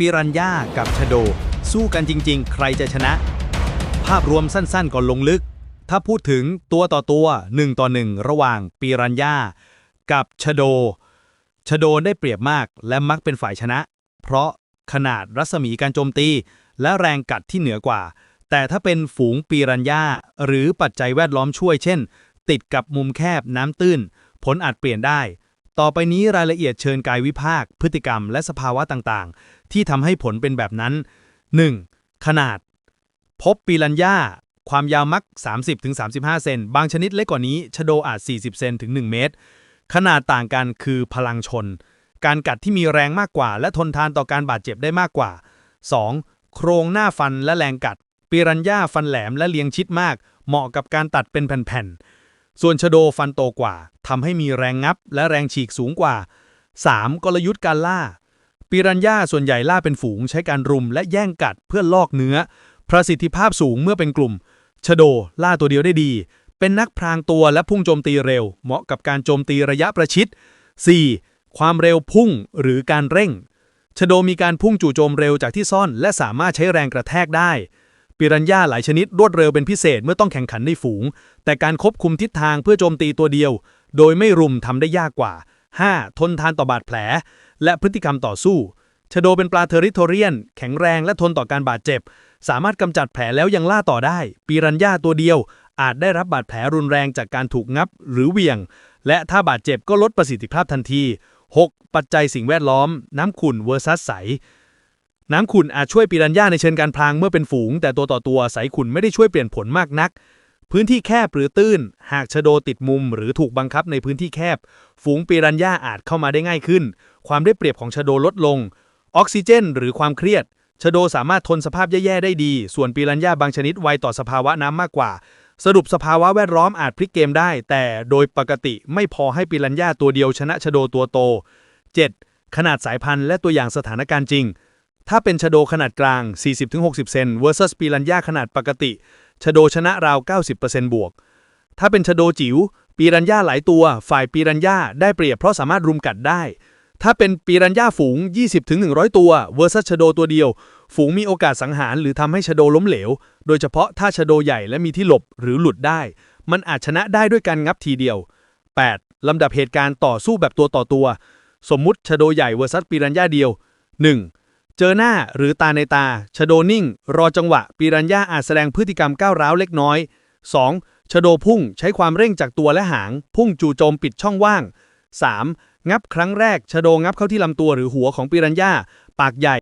ปิรันย่ากับชโด สู้กันจริง ๆ ใครจะชนะ ภาพรวมสั้นๆก่อนลงลึก ถ้าพูดถึงตัวต่อตัว1ต่อ1ระหว่างปิรันย่ากับชโด ชโดได้เปรียบมากและมักเป็นฝ่ายชนะ เพราะขนาดรัศมีการโจมตี และแรงกัดที่เหนือกว่า แต่ถ้าเป็นฝูงปีรันย่าหรือปัจจัยแวดล้อมช่วยเช่น ติดกับมุมแคบน้ำตื้น ผลอาจเปลี่ยนได้ ต่อไปนี้รายละเอียดเชิญกายวิภาค พฤติกรรมและสภาวะต่างๆ ที่ทำให้ผลเป็นแบบนั้น 1. ขนาด พบปีรันย่าความยาวมัก 30-35 เซน บางชนิดเล็กกว่านี้ ชโดอาจ 40 เซนถึง 1 เมตร ขนาดต่างกันคือพลังชน การกัดที่มีแรงมากกว่า และทนทานต่อการบาดเจ็บได้มากกว่า 2. โครงหน้าฟันและแรงกัด ปีรันย่าฟันแหลมและเลียงชิดมาก เหมาะกับการตัดเป็นแผ่นๆ ส่วนชโดฟันโตกว่าทำให้มีแรงงับและแรงฉีกสูงกว่า 3. กลยุทธ์การล่าปีรันย่าส่วนใหญ่ล่าเป็นฝูงใช้การรุมและแย่งกัดเพื่อลอกเนื้อ ประสิทธิภาพสูงเมื่อเป็นกลุ่ม ชโดล่าตัวเดียวได้ดี เป็นนักพรางตัวและพุ่งโจมตีเร็ว เหมาะกับการโจมตีระยะประชิด 4. ความเร็วพุ่งหรือการเร่ง ชโดมีการพุ่งจู่โจมเร็วจากที่ซ่อน และสามารถใช้แรงกระแทกได้ ปิรันย่าหลายชนิดรวดเร็วเป็นพิเศษเมื่อต้องแข่งขันในฝูง แต่การควบคุมทิศทางเพื่อโจมตีตัวเดียว โดยไม่รุมทำได้ยากกว่า 5. ทนทานต่อบาดแผล และพฤติกรรมต่อสู้ชโดเป็นปลาเทอริโทเรียน แข็งแรงและทนต่อการบาดเจ็บ สามารถกำจัดแผลแล้วยังล่าต่อได้ ปีรันย่าตัวเดียว อาจได้รับบาดแผลรุนแรงจากการถูกงับหรือเหวี่ยง และถ้าบาดเจ็บก็ลดประสิทธิภาพทันที 6. ปัจจัยสิ่งแวดล้อม น้ำขุ่นเวอร์ซัสใส น้ำขุ่นอาจช่วยปีรันย่าในเชิงการพลางเมื่อเป็นฝูง แต่ตัวต่อตัวใสขุ่นไม่ได้ช่วยเปลี่ยนผลมากนัก พื้นที่แคบหรือตื้น หากชโดติดมุมหรือถูกบังคับในพื้นที่แคบ ฝูงปีรันย่าอาจเข้ามาได้ง่ายขึ้น ความได้เปรียบของชโดลดลง ออกซิเจน หรือความเครียดชโดสามารถทนสภาพแย่ๆได้ดี ส่วนปีรันย่าบางชนิดไวต่อสภาวะน้ำมากกว่า สรุปสภาวะแวดล้อมอาจพลิกเกมได้ แต่โดยปกติไม่พอให้ปีรันย่าตัวเดียวชนะชโดตัวโต 7. ขนาดสายพันธุ์และตัวอย่างสถานการณ์จริง ถ้าเป็นชโดขนาดกลาง 40-60 เซน versus ปีรันย่าขนาดปกติ ชโดชนะราว 90%บวก ถ้าเป็นชโดจิ๋ว ปีรันย่าหลายตัว ฝ่ายปีรันย่าได้เปรียบเพราะสามารถรุมกัดได้ ถ้าเป็นปีรันย่าฝูง 20-100 ตัว versus ชโดตัวเดียว ฝูงมีโอกาสสังหารหรือทำให้ชโดล้มเหลว โดยเฉพาะถ้าชโดใหญ่และมีที่หลบหรือหลุดได้ มันอาจชนะได้ด้วยการงับทีเดียว 8. ลำดับเหตุการณ์ต่อสู้แบบตัวต่อตัว สมมุติชโดใหญ่ versus ปีรันย่าเดียว 1. เจอหน้าหรือตาในตา ชโดนิ่ง รอจังหวะ ปีรันย่าอาจแสดงพฤติกรรมก้าวร้าวเล็กน้อย 2. ชโดพุ่งใช้ความเร่งจากตัวและหาง พุ่งจู่โจมปิดช่องว่าง 3. งับครั้งแรก ชโดงับเข้าที่ลำตัวหรือหัวของปีรันย่าปากใหญ่